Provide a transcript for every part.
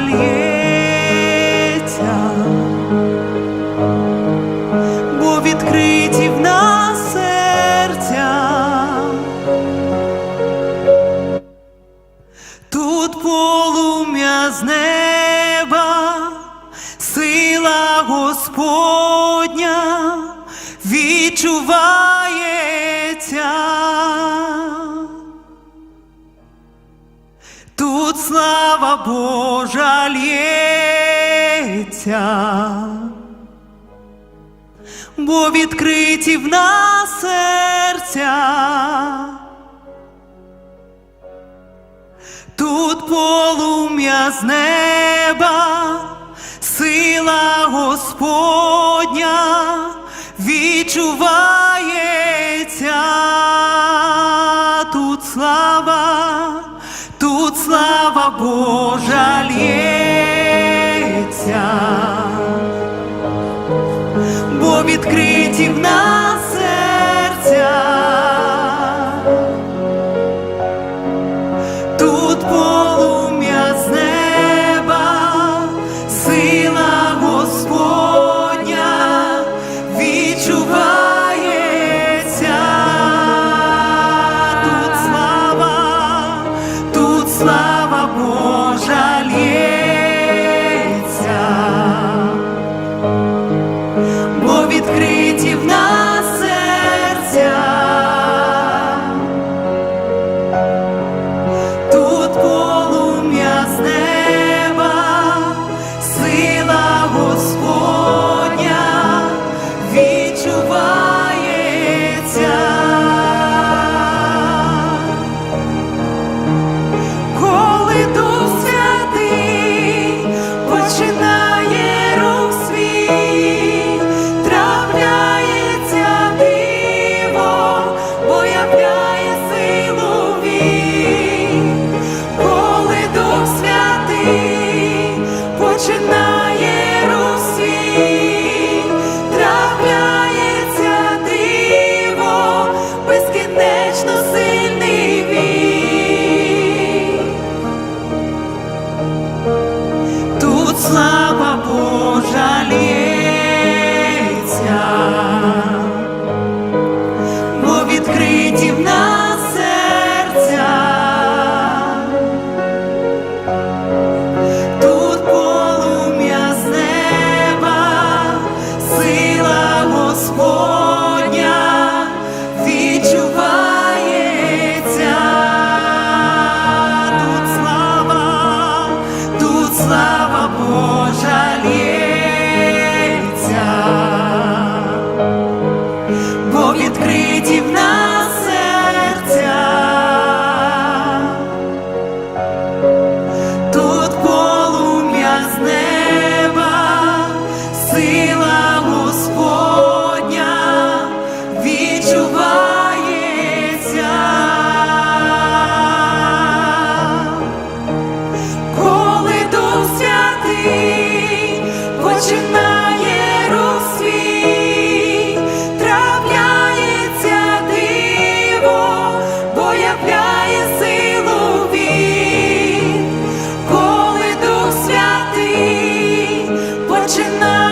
лється, бо відкриті в нас серця, тут полум'я з неба, сила Господь. слава Божа лється, бо відкриті в нас серця, тут полум'я з неба, сила Господня відчуває. Божа. night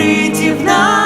відкриті в нас